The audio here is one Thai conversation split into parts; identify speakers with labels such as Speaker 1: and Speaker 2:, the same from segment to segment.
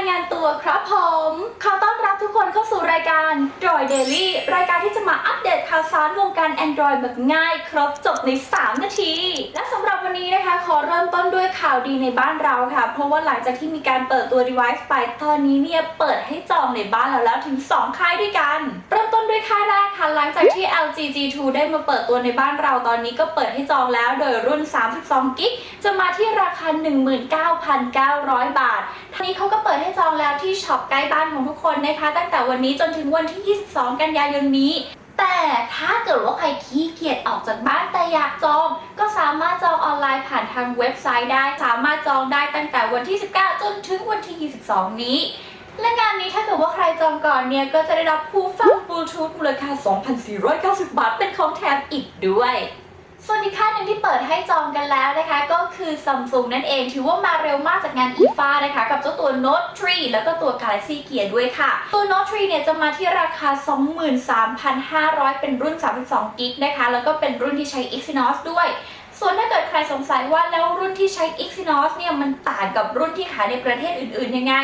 Speaker 1: ายงานตัวครับผม ขอต้อนรับทุกคนเข้าสู่รายการ Droid Daily รายการที่จะมาอัปเดตข่าวสารวงการ Android แบบง่ายครบจบใน 3 นาที และสำหรับวันนี้นะคะ ขอเริ่มต้นด้วยข่าวดีในบ้านเราค่ะ เพราะว่าหลังจากที่มีการเปิดตัว device ไปตอนนี้เนี่ยเปิดให้จองในบ้านเราแล้วถึง 2 ค่ายด้วยกัน หลังจากที่ LG G2 ได้มาเปิดตัวในบ้านเราตอนนี้ก็เปิดให้จองแล้วโดยรุ่น 32 กิกจะมาที่ราคา 19,900 บาททีนี้เขาก็เปิดให้จองแล้วที่ช็อปใกล้บ้านของทุกคนนะคะ ตั้งแต่วันนี้จนถึงวันที่ 22 กันยายนนี้แต่ถ้าเกิดว่าใครขี้เกียจออกจากบ้านแต่อยากจอง ก็สามารถจองออนไลน์ผ่านทางเว็บไซต์ได้ สามารถจองได้ตั้งแต่วันที่ 19 จนถึงวันที่ 22 นี้ และงานนี้ถ้าเกิดว่าใครจองก่อนเนี่ยก็จะได้รับผู้ฟัง ลูทูธมูลค่า 2,490 บาท เป็นของแถมอีกด้วย ส่วนอีกค่ายหนึ่งที่เปิดให้จองกันแล้วนะคะ ก็คือ Samsung นั่นเอง ถือว่ามาเร็วมากจากงาน IFA นะคะ กับเจ้าตัว Note 3 แล้วก็ตัว Galaxy Gear ด้วยค่ะ ตัว Note 3 เนี่ยจะมาที่ราคา 23,500 เป็นรุ่น 32กิกนะคะ แล้วก็เป็นรุ่นที่ใช้ Exynos ด้วยส่วนถ้าเกิดใครสงสัยว่าแล้วรุ่นที่ใช้ Exynos เนี่ยมันต่างกับรุ่นที่ขายในประเทศอื่นๆยังไง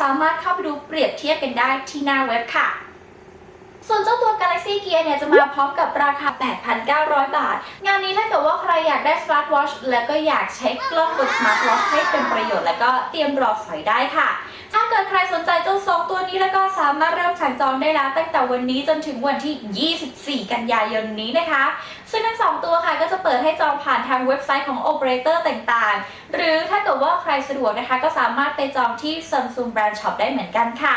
Speaker 1: สามารถเข้าไปดูเปรียบเทียบกันได้ที่หน้าเว็บค่ะ ส่วนเจ้าตัว Galaxy Gear เนี่ยจะมาพร้อมกับราคา 8,900 บาท งานนี้ถ้าเกิดว่าใครอยากได้ Smart Watch แล้วก็อยากใช้กล้องบน Smart Watch ให้เป็นประโยชน์ แล้วก็เตรียมรอสอยได้ค่ะ ถ้าเกิดใครสนใจเจ้าสองตัวนี้แล้วก็สามารถเริ่มสั่งจองได้แล้ว ตั้งแต่วันนี้จนถึงวันที่ 24 กันยายนนี้นะคะ ซึ่งทั้งสองตัวค่ะก็จะเปิดให้จองผ่านทางเว็บไซต์ของโอเปอเรเตอร์ต่างๆ หรือถ้าเกิดว่าใครสะดวกนะคะ ก็สามารถไปจองที่ Samsung Brand Shop ได้เหมือนกันค่ะ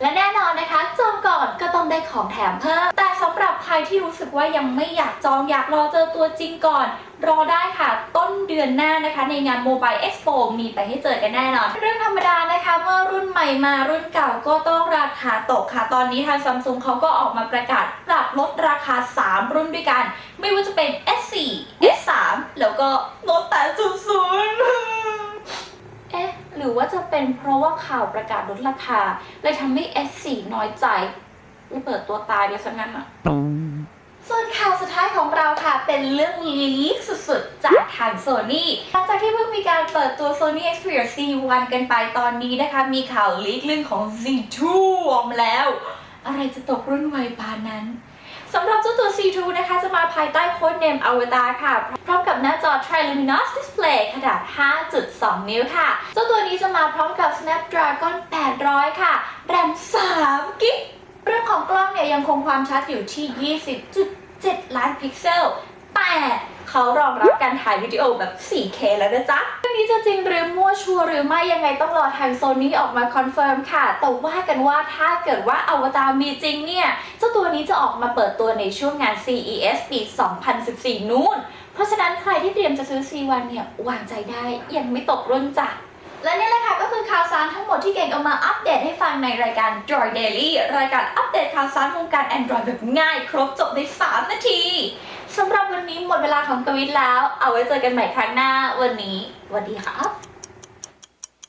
Speaker 1: และแน่นอนนะคะจองก่อนก็ต้องได้ของแถมเพิ่ม แต่สำหรับใครที่รู้สึกว่ายังไม่อยากจองอยากรอเจอตัวจริงก่อน รอได้ค่ะ ต้นเดือนหน้านะคะ ในงาน Mobile Expo มีไปให้เจอกันแน่นอน เรื่องธรรมดานะคะ เมื่อรุ่นใหม่มารุ่นเก่าก็ต้องราคาตกค่ะ ตอนนี้ทางซัมซุงเขาก็ออกมาประกาศปรับลดราคา 3 รุ่นด้วยกัน ไม่ว่าจะเป็น S4 S3 แล้วก็ Note 800เอ๊ะห รือว่าจะเป็นเพราะว่าข่าวประกาศลดราคาเลยทำให้ S4 น้อยใจเลยเปิดตัวตายไปซะงั้นอะส่วนข่าวสุดท้ายของเราค่ะ เป็นเรื่องลีกสุดๆ จากทาง Sony หลังจากที่เพิ่งมีการเปิดตัว Sony Xperia C1 กันไปตอนนี้นะคะ มีข่าวลีกเรื่องของ Z2 ออกมาแล้ว อะไรจะตกรุ่นไวปานนั้น สำหรับเจ้าตัว C2 นะคะ จะมาภายใต้โค้ดเนม Avatar ค่ะ พร้อมกับหน้าจอ Triluminous Display ขนาด 5.2 นิ้วค่ะ เจ้าตัวนี้จะมาพร้อมกับ Snapdragon 800 ค่ะ แรม3กิกเรื่องของกล้องเนี่ยยังคงความชัดอยู่ที่ 20.7 ล้านพิกเซล แต่เขารองรับการถ่ายวิดีโอแบบ 4K แล้วนะจ๊ะเรื่องนี้จะจริงหรือมั่วชัวร์หรือไม่ยังไงต้องรอทางโซนี่ออกมาคอนเฟิร์มค่ะ แต่ว่ากันว่าถ้าเกิดว่าอวตารมีจริงเนี่ยเจ้าตัวนี้จะออกมาเปิดตัวในช่วงงาน CES ปี 2014 นู้น เพราะฉะนั้นใครที่เตรียมจะซื้อ C1 เนี่ยวางใจได้ยังไม่ตกรุ่นจ้ะ และนี่แหละค่ะก็คือข่าวสารทั้งหมดที่เก่งเอามาอัปเดตให้ฟังในรายการ Droid Daily รายการอัปเดตข่าวสารวงการ Android แบบง่ายครบจบใน 3 นาทีสำหรับวันนี้หมดเวลาของกวินแล้ว เอาไว้เจอกันใหม่ครั้งหน้า วันนี้สวัสดีค่ะ